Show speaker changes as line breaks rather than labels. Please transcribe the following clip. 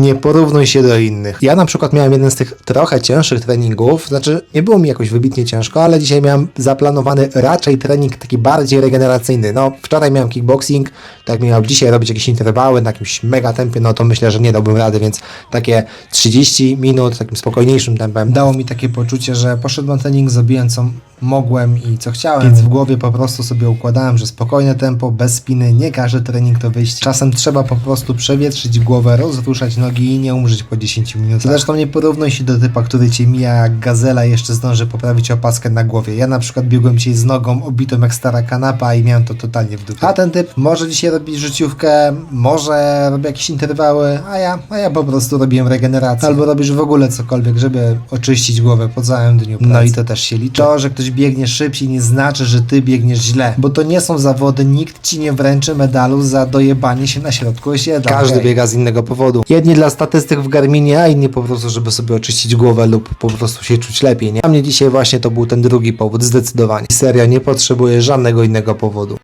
Nie porównuj się do innych. Ja na przykład miałem jeden z tych trochę cięższych treningów, znaczy nie było mi jakoś wybitnie ciężko, ale dzisiaj miałem zaplanowany raczej trening taki bardziej regeneracyjny. No, wczoraj miałem kickboxing, tak miałem dzisiaj robić jakieś interwały na jakimś mega tempie, no to myślę, że nie dałbym rady, więc takie 30 minut takim spokojniejszym tempem dało mi takie poczucie, że poszedłem trening, co mogłem i co chciałem, więc w głowie po prostu sobie układałem, że spokojne tempo, bez spiny, nie każdy trening to wyjście. Czasem trzeba po prostu przewietrzyć głowę, rozruszać nogi i nie umrzeć po 10 minutach. Zresztą nie porównuj się do typa, który cię mija jak gazela jeszcze zdąży poprawić opaskę na głowie. Ja na przykład biegłem dzisiaj z nogą obitą jak stara kanapa i miałem to totalnie w dupie. A ten typ może dzisiaj robić życiówkę, może robi jakieś interwały, a ja, a ja po prostu robiłem regenerację. Albo robisz w ogóle cokolwiek, żeby oczyścić głowę po całym dniu pracy. No i to też się liczy. To, że ktoś biegnie szybciej nie znaczy, że ty biegniesz źle, bo to nie są zawody, nikt ci nie wręczy medalu za dojebanie się na środku osiedla. Każdy
Okej.
biega z innego powodu. Jedni dla statystyk w Garminie, a inni po prostu, żeby sobie oczyścić głowę lub po prostu się czuć lepiej, nie? A mnie dzisiaj właśnie to był ten drugi powód, zdecydowanie. Seria nie potrzebuje żadnego innego powodu.